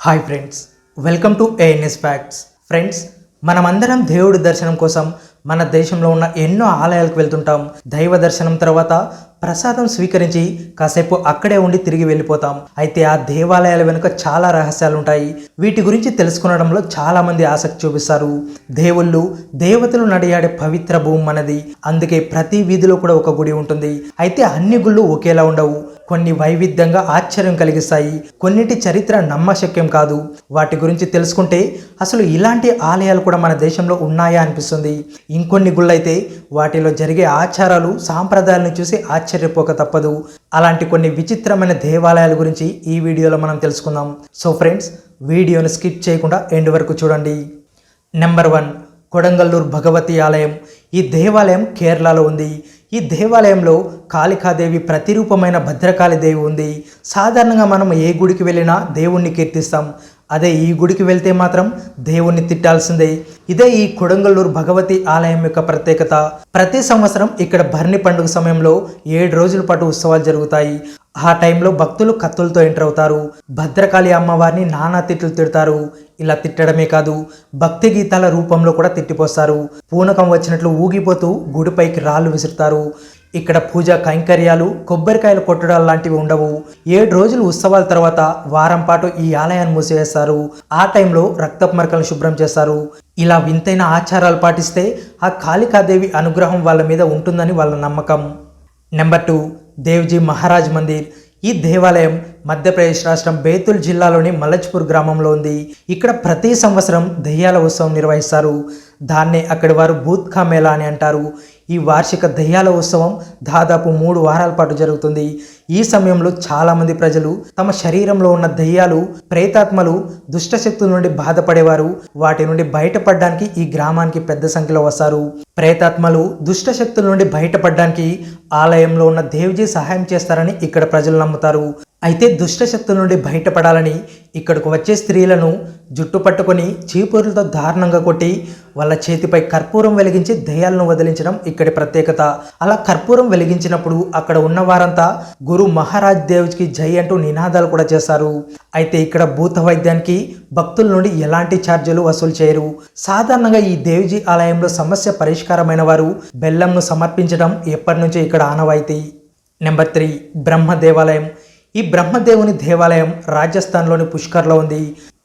Hi friends welcome to A N S facts friends మనమందరం దేవుడి దర్శనం కోసం మన దేశంలో ఉన్న ఎన్నో ఆలయాలకు వెళ్తుంటాం. దైవ దర్శనం తర్వాత ప్రసాదం స్వీకరించి కాసేపు అక్కడే ఉండి తిరిగి వెళ్ళిపోతాం. అయితే ఆ దేవాలయాల వెనుక చాలా రహస్యాలు ఉంటాయి వీటి గురించి తెలుసుకునడంలో చాలా మంది ఆసక్తి చూపిస్తారు. దేవుళ్ళు దేవతలు నడియాడే పవిత్ర భూమి మనది అందుకే ప్రతి వీధిలో కూడా ఒక గుడి ఉంటుంది. అయితే అన్ని గుళ్ళు ఒకేలా ఉండవు. కొన్ని వైవిధ్యంగా ఆశ్చర్యం కలిగిస్తాయి. కొన్నిటి చరిత్ర నమ్మశక్యం కాదు. వాటి గురించి తెలుసుకుంటే అసలు ఇలాంటి ఆలయాలు కూడా మన దేశంలో ఉన్నాయా అనిపిస్తుంది. ఇంకొన్ని గుళ్ళైతే వాటిలో జరిగే ఆచారాలు సాంప్రదాయాలను చూసి ఆశ్చర్యపోక తప్పదు. అలాంటి కొన్ని విచిత్రమైన దేవాలయాల గురించి ఈ వీడియోలో మనం తెలుసుకుందాం. సో ఫ్రెండ్స్ వీడియోను స్కిప్ చేయకుండా ఎండ్ వరకు చూడండి. నెంబర్ వన్ కొడంగల్లూరు భగవతి ఆలయం. ఈ దేవాలయం కేరళలో ఉంది. ఈ దేవాలయంలో కాళికాదేవి ప్రతిరూపమైన భద్రకాళి దేవి ఉంది. సాధారణంగా మనం ఏ గుడికి వెళ్ళినా దేవుణ్ణి కీర్తిస్తాం. అదే ఈ గుడికి వెళ్తే మాత్రం దేవుణ్ణి తిట్టాల్సిందే. ఇదే ఈ కొడంగల్లూరు భగవతి ఆలయం యొక్క ప్రత్యేకత. ప్రతి సంవత్సరం ఇక్కడ భరణి పండుగ సమయంలో ఏడు రోజుల పాటు ఉత్సవాలు జరుగుతాయి. ఆ టైంలో భక్తులు కత్తులతో ఎంటర్ అవుతారు. భద్రకాళి అమ్మవారిని నానా తిట్లు తిడతారు. ఇలా తిట్టడమే కాదు భక్తి గీతాల రూపంలో కూడా తిట్టిపోస్తారు. పూనకం వచ్చినట్లు ఊగిపోతూ గుడిపైకి రాళ్ళు విసురుతారు. ఇక్కడ పూజ కైంకర్యాలు కొబ్బరికాయలు కొట్టడాలు లాంటివి ఉండవు. ఏడు రోజులు ఉత్సవాల తర్వాత వారం పాటు ఈ ఆలయాన్ని మూసివేస్తారు ఆ టైంలో రక్తపు మరకలను శుభ్రం చేస్తారు. ఇలా వింతైన ఆచారాలు పాటిస్తే ఆ కాళికాదేవి అనుగ్రహం వాళ్ళ మీద ఉంటుందని వాళ్ళ నమ్మకం. Number two. దేవ్జీ మహారాజ్ మందిర్. ఈ దేవాలయం మధ్యప్రదేశ్ రాష్ట్రం బేతుల్ జిల్లాలోని మలజ్పూర్ గ్రామంలో ఉంది. ఇక్కడ ప్రతి సంవత్సరం దెయ్యాల ఉత్సవం నిర్వహిస్తారు. దాన్నే అక్కడి వారు బూత్కా మేళా అని అంటారు. ఈ వార్షిక దెయ్యాల ఉత్సవం దాదాపు మూడు వారాల పాటు జరుగుతుంది. ఈ సమయంలో చాలామంది ప్రజలు తమ శరీరంలో ఉన్న దెయ్యాలు ప్రేతాత్మలు దుష్టశక్తుల నుండి బాధపడేవారు. వాటి నుండి బయటపడడానికి ఈ గ్రామానికి పెద్ద సంఖ్యలో వస్తారు. ప్రేతాత్మలు దుష్టశక్తుల నుండి బయటపడడానికి ఆలయంలో ఉన్న దేవ్జీ సహాయం చేస్తారని ఇక్కడ ప్రజలు నమ్ముతారు. అయితే దుష్టశక్తుల నుండి బయటపడాలని ఇక్కడకు వచ్చే స్త్రీలను జుట్టు పట్టుకొని చీపురులతో దారుణంగా కొట్టి వాళ్ళ చేతిపై కర్పూరం వెలిగించి దయ్యాలను వదిలించడం ఇక్కడి ప్రత్యేకత. అలా కర్పూరం వెలిగించినప్పుడు అక్కడ ఉన్న వారంతా గురు మహారాజ్ దేవ్కి జై అంటూ నినాదాలు కూడా చేశారు. అయితే ఇక్కడ భూత వైద్యానికి భక్తుల నుండి ఎలాంటి ఛార్జీలు వసూలు చేయరు. సాధారణంగా ఈ దేవ్జీ ఆలయంలో సమస్య పరిష్కారమైన వారు బెల్లంను సమర్పించడం ఎప్పటి నుంచో ఇక్కడ ఆనవాయితీ. నెంబర్ త్రీ బ్రహ్మ దేవాలయం. ఈ బ్రహ్మదేవుని దేవాలయం రాజస్థాన్లోని పుష్కర్లో ఉంది.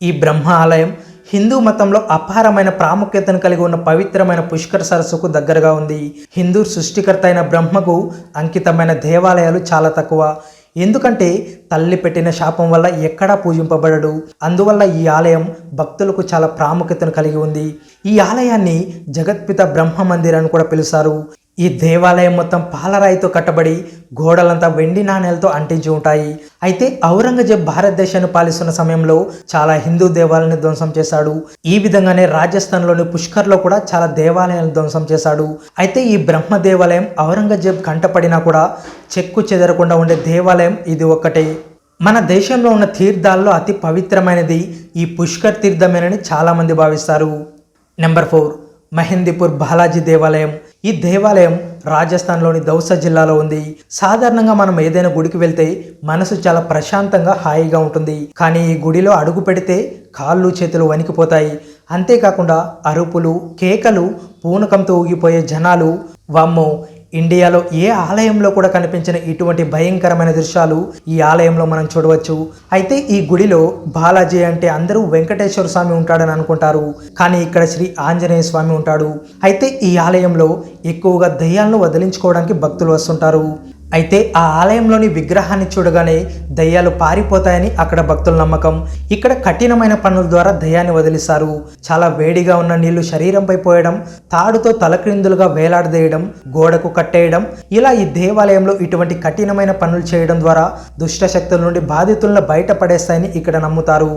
ఈ బ్రహ్మ ఆలయం హిందూ మతంలో అపారమైన ప్రాముఖ్యతను కలిగి ఉన్న పవిత్రమైన పుష్కర్ సరస్సుకు దగ్గరగా ఉంది. హిందూ సృష్టికర్త అయిన బ్రహ్మకు అంకితమైన దేవాలయాలు చాలా తక్కువ. ఎందుకంటే తల్లి పెట్టిన శాపం వల్ల ఎక్కడా పూజింపబడడు. అందువల్ల ఈ ఆలయం భక్తులకు చాలా ప్రాముఖ్యతను కలిగి ఉంది. ఈ ఆలయాన్ని జగత్పిత బ్రహ్మ మందిర్ అని కూడా పిలుస్తారు. ఈ దేవాలయం మొత్తం పాలరాయితో కట్టబడి గోడలంతా వెండి నాణేలతో అంటించి ఉంటాయి. అయితే ఔరంగజేబ్ భారతదేశాన్ని పాలిస్తున్న సమయంలో చాలా హిందూ దేవాలయాన్ని ధ్వంసం చేశాడు. ఈ విధంగానే రాజస్థాన్లోని పుష్కర్లో కూడా చాలా దేవాలయాలను ధ్వంసం చేశాడు. అయితే ఈ బ్రహ్మ దేవాలయం ఔరంగజేబ్ కంటపడినా కూడా చెక్కు చెదరకుండా ఉండే దేవాలయం ఇది ఒక్కటే. మన దేశంలో ఉన్న తీర్థాల్లో అతి పవిత్రమైనది ఈ పుష్కర్ తీర్థమేనని చాలామంది భావిస్తారు. Number four. మహేందీపూర్ బాలాజీ దేవాలయం. ఈ దేవాలయం రాజస్థాన్లోని దౌసా జిల్లాలో ఉంది. సాధారణంగా మనం ఏదైనా గుడికి వెళ్తే మనసు చాలా ప్రశాంతంగా హాయిగా ఉంటుంది. కానీ ఈ గుడిలో అడుగు పెడితే కాళ్ళు చేతులు వణికిపోతాయి. అంతేకాకుండా అరుపులు కేకలు పూనకంతో ఊగిపోయే జనాలు వామ్మో ఇండియాలో ఏ ఆలయంలో కూడా కనిపించిన ఇటువంటి భయంకరమైన దృశ్యాలు ఈ ఆలయంలో మనం చూడవచ్చు. అయితే ఈ గుడిలో బాలాజీ అంటే అందరూ వెంకటేశ్వర స్వామి ఉంటాడని అనుకుంటారు. కానీ ఇక్కడ శ్రీ ఆంజనేయ స్వామి ఉంటాడు. అయితే ఈ ఆలయంలో ఎక్కువగా దయ్యాలను వదిలించుకోవడానికి భక్తులు వస్తుంటారు. అయితే ఆ ఆలయంలోని విగ్రహాన్ని చూడగానే దయ్యాలు పారిపోతాయని అక్కడ భక్తుల నమ్మకం. ఇక్కడ కఠినమైన పనుల ద్వారా దయ్యాన్ని వదిలిస్తారు చాలా వేడిగా ఉన్న నీళ్ళు శరీరంపై పోయడం తాడుతో తలక్రిందులుగా వేలాడదేయడం గోడకు కట్టేయడం ఇలా ఈ దేవాలయంలో ఇటువంటి కఠినమైన పనులు చేయడం ద్వారా దుష్ట శక్తుల నుండి బాధితులను బయటపడేస్తాయని ఇక్కడ నమ్ముతారు.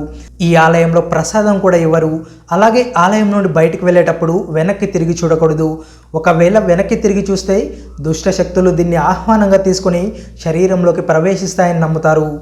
ఈ ఆలయంలో ప్రసాదం కూడా ఇవ్వరు. అలాగే ఆలయం నుండి బయటకు వెళ్ళేటప్పుడు వెనక్కి తిరిగి చూడకూడదు. ఒకవేళ వెనక్కి తిరిగి చూస్తే దుష్ట శక్తులు దీన్ని ఆహ్వానంగా తీసుకుని శరీరంలోకి ప్రవేశిస్తాయని నమ్ముతారు.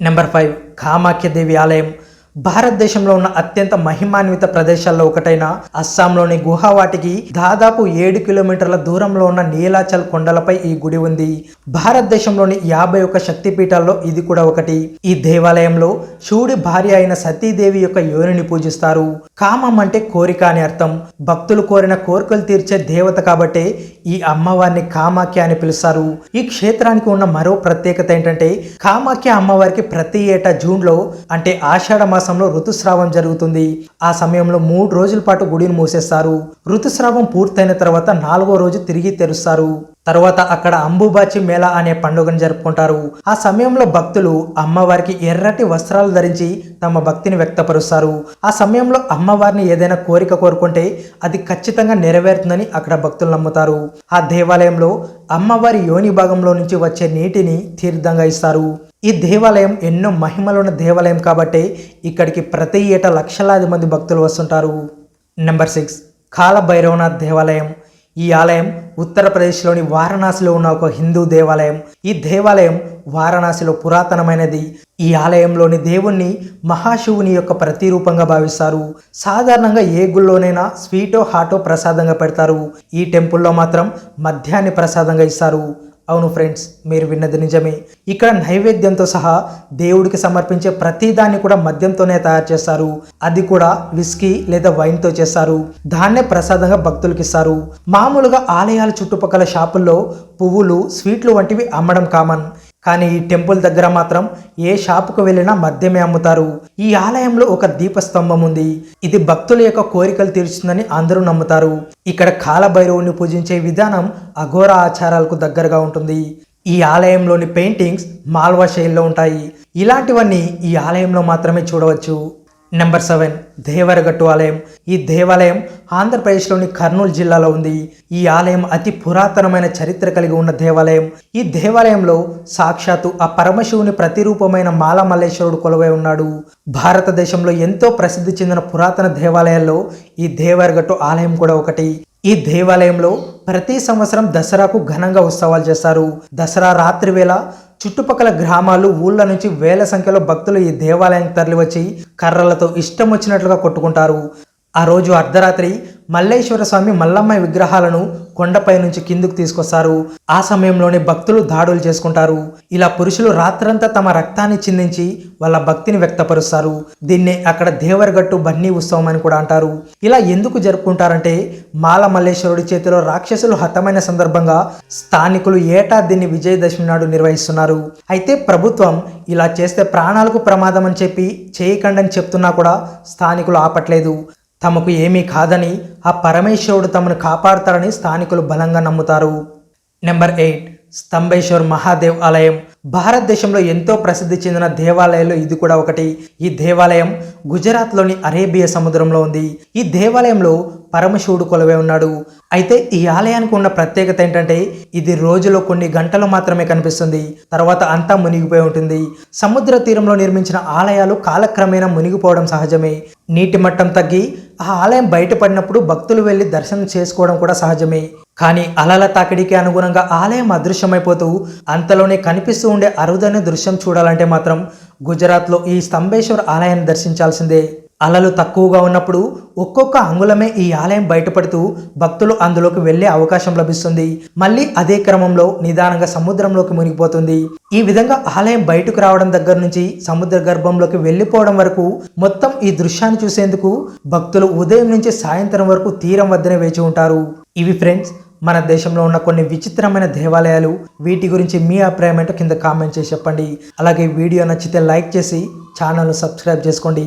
Number five. కామాఖ్య దేవి ఆలయం. భారతదేశంలో ఉన్న అత్యంత మహిమాన్విత ప్రదేశాల్లో ఒకటైన అస్సాంలోని గుహావాటికి దాదాపు ఏడు కిలోమీటర్ల దూరంలో ఉన్న నీలాచల్ కొండలపై ఈ గుడి ఉంది. భారతదేశంలోని యాభై ఒక్క శక్తిపీఠాల్లో ఇది కూడా ఒకటి. ఈ దేవాలయంలో శివుడి భార్య అయిన సతీదేవి యొక్క యోనిని పూజిస్తారు. కామం అంటే కోరిక అని అర్థం. భక్తులు కోరిన కోరికలు తీర్చే దేవత కాబట్టే ఈ అమ్మవారిని కామాఖ్య అని పిలుస్తారు. ఈ క్షేత్రానికి ఉన్న మరో ప్రత్యేకత ఏంటంటే కామాఖ్య అమ్మవారికి ప్రతి ఏటా జూన్లో అంటే ఆషాఢ మాసంలో ఋతుస్రావం జరుగుతుంది. ఆ సమయంలో మూడు రోజుల పాటు గుడిని మూసేస్తారు. ఋతుస్రావం పూర్తయిన తర్వాత నాలుగో రోజు తిరిగి తెరుస్తారు. తర్వాత అక్కడ అంబుబాచి మేళా అనే పండుగను జరుపుకుంటారు. ఆ సమయంలో భక్తులు అమ్మవారికి ఎర్రటి వస్త్రాలు ధరించి తమ భక్తిని వ్యక్తపరుస్తారు. ఆ సమయంలో అమ్మవారిని ఏదైనా కోరిక కోరుకుంటే అది ఖచ్చితంగా నెరవేరుతుందని అక్కడ భక్తులు నమ్ముతారు. ఆ దేవాలయంలో అమ్మవారి యోని భాగంలో నుంచి వచ్చే నీటిని తీర్థంగా ఇస్తారు. ఈ దేవాలయం ఎన్నో మహిమలున్న దేవాలయం కాబట్టి ఇక్కడికి ప్రతి ఏటా లక్షలాది మంది భక్తులు వస్తుంటారు. Number six. కాలభైరవనాథ్ దేవాలయం. ఈ ఆలయం ఉత్తరప్రదేశ్లోని వారణాసిలో ఉన్న ఒక హిందూ దేవాలయం. ఈ దేవాలయం వారణాసిలో పురాతనమైనది. ఈ ఆలయంలోని దేవుణ్ణి మహాశివుని యొక్క ప్రతిరూపంగా భావిస్తారు. సాధారణంగా ఏ గుళ్ళోనైనా స్వీటో హాటో ప్రసాదంగా పెడతారు. ఈ టెంపుల్లో మాత్రం మద్యాన్ని ప్రసాదంగా ఇస్తారు. అవును ఫ్రెండ్స్ మీరు విన్నది నిజమే. ఇక్కడ నైవేద్యంతో సహా దేవుడికి సమర్పించే ప్రతిదాన్ని కూడా మద్యంతోనే తయారు చేస్తారు. అది కూడా విస్కీ లేదా వైన్తో చేస్తారు. దాన్నే ప్రసాదంగా భక్తులకు ఇస్తారు. మామూలుగా ఆలయాల చుట్టుపక్కల షాపుల్లో పువ్వులు స్వీట్లు వంటివి అమ్మడం కామన్. కానీ ఈ టెంపుల్ దగ్గర మాత్రం ఏ షాపుకు వెళ్ళినా మద్యమే అమ్ముతారు. ఈ ఆలయంలో ఒక దీపస్తంభం ఉంది. ఇది భక్తుల యొక్క కోరికలు తీర్చుతుందని అందరూ నమ్ముతారు. ఇక్కడ కాలభైరవుని పూజించే విధానం అఘోర ఆచారాలకు దగ్గరగా ఉంటుంది. ఈ ఆలయంలోని పెయింటింగ్స్ మాల్వా శైలిలో ఉంటాయి. ఇలాంటివన్నీ ఈ ఆలయంలో మాత్రమే చూడవచ్చు. నెంబర్ సెవెన్ దేవరగట్టు ఆలయం. ఈ దేవాలయం ఆంధ్రప్రదేశ్లోని కర్నూలు జిల్లాలో ఉంది. ఈ ఆలయం అతి పురాతనమైన చరిత్ర కలిగి ఉన్న దేవాలయం. ఈ దేవాలయంలో సాక్షాత్తు ఆ పరమశివుని ప్రతిరూపమైన మాల మల్లేశ్వరుడు కొలువై ఉన్నాడు. భారతదేశంలో ఎంతో ప్రసిద్ధి చెందిన పురాతన దేవాలయాల్లో ఈ దేవరగట్టు ఆలయం కూడా ఒకటి. ఈ దేవాలయంలో ప్రతి సంవత్సరం దసరాకు ఘనంగా ఉత్సవాలు చేస్తారు. దసరా రాత్రి వేళ చుట్టుపక్కల గ్రామాలు ఊళ్ళ నుంచి వేల సంఖ్యలో భక్తులు ఈ దేవాలయానికి తరలివచ్చి కర్రలతో ఇష్టం వచ్చినట్లుగా కొట్టుకుంటారు. ఆ రోజు అర్ధరాత్రి మల్లేశ్వర స్వామి మల్లమ్మ విగ్రహాలను కొండపై నుంచి కిందుకు తీసుకొస్తారు. ఆ సమయంలోనే భక్తులు దాడులు చేసుకుంటారు. ఇలా పురుషులు రాత్రంతా తమ రక్తాన్ని చిందించి వాళ్ళ భక్తిని వ్యక్తపరుస్తారు. దీన్నే అక్కడ దేవరగట్టు బన్నీ ఉత్సవం అని కూడా అంటారు. ఇలా ఎందుకు జరుపుకుంటారంటే మాల మల్లేశ్వరుడి చేతిలో రాక్షసులు హతమైన సందర్భంగా స్థానికులు ఏటా దీన్ని విజయదశమి నాడు నిర్వహిస్తున్నారు. అయితే ప్రభుత్వం ఇలా చేస్తే ప్రాణాలకు ప్రమాదం అని చెప్పి చేయకండని చెప్తున్నా కూడా స్థానికులు ఆపట్లేదు. తమకు ఏమీ కాదని ఆ పరమేశ్వరుడు తమను కాపాడతారని స్థానికులు బలంగా నమ్ముతారు. నెంబర్ ఎయిట్ స్తంభేశ్వర్ మహాదేవ్ ఆలయం. భారతదేశంలో ఎంతో ప్రసిద్ధి చెందిన దేవాలయాల్లో ఇది కూడా ఒకటి. ఈ దేవాలయం గుజరాత్లోని అరేబియా సముద్రంలో ఉంది. ఈ దేవాలయంలో పరమశివుడు కొలవే ఉన్నాడు. అయితే ఈ ఆలయానికి ఉన్న ప్రత్యేకత ఏంటంటే ఇది రోజులో కొన్ని గంటలు మాత్రమే కనిపిస్తుంది. తర్వాత అంతా మునిగిపోయి ఉంటుంది. సముద్ర తీరంలో నిర్మించిన ఆలయాలు కాలక్రమేణా మునిగిపోవడం సహజమే. నీటి మట్టం తగ్గి ఆ ఆలయం బయటపడినప్పుడు భక్తులు వెళ్ళి దర్శనం చేసుకోవడం కూడా సహజమే. కానీ అలల తాకిడికి అనుగుణంగా ఆలయం అదృశ్యమైపోతూ అంతలోనే కనిపిస్తూ ఉండే అరుదైన దృశ్యం చూడాలంటే మాత్రం గుజరాత్లో ఈ స్తంభేశ్వర్ ఆలయాన్ని దర్శించాల్సిందే. అలలు తక్కువగా ఉన్నప్పుడు ఒక్కొక్క అంగుళమే ఈ ఆలయం బయటపడుతూ భక్తులు అందులోకి వెళ్ళే అవకాశం లభిస్తుంది. మళ్ళీ అదే క్రమంలో నిదానంగా సముద్రంలోకి మునిగిపోతుంది. ఈ విధంగా ఆలయం బయటకు రావడం దగ్గర నుంచి సముద్ర గర్భంలోకి వెళ్ళిపోవడం వరకు మొత్తం ఈ దృశ్యాన్ని చూసేందుకు భక్తులు ఉదయం నుంచి సాయంత్రం వరకు తీరం వద్దనే వేచి ఉంటారు. ఇవి ఫ్రెండ్స్ మన దేశంలో ఉన్న కొన్ని విచిత్రమైన దేవాలయాలు. వీటి గురించి మీ అభిప్రాయం ఏంటో కింద కామెంట్ చేసి చెప్పండి. అలాగే వీడియో నచ్చితే లైక్ చేసి ఛానల్ను సబ్స్క్రైబ్ చేసుకోండి.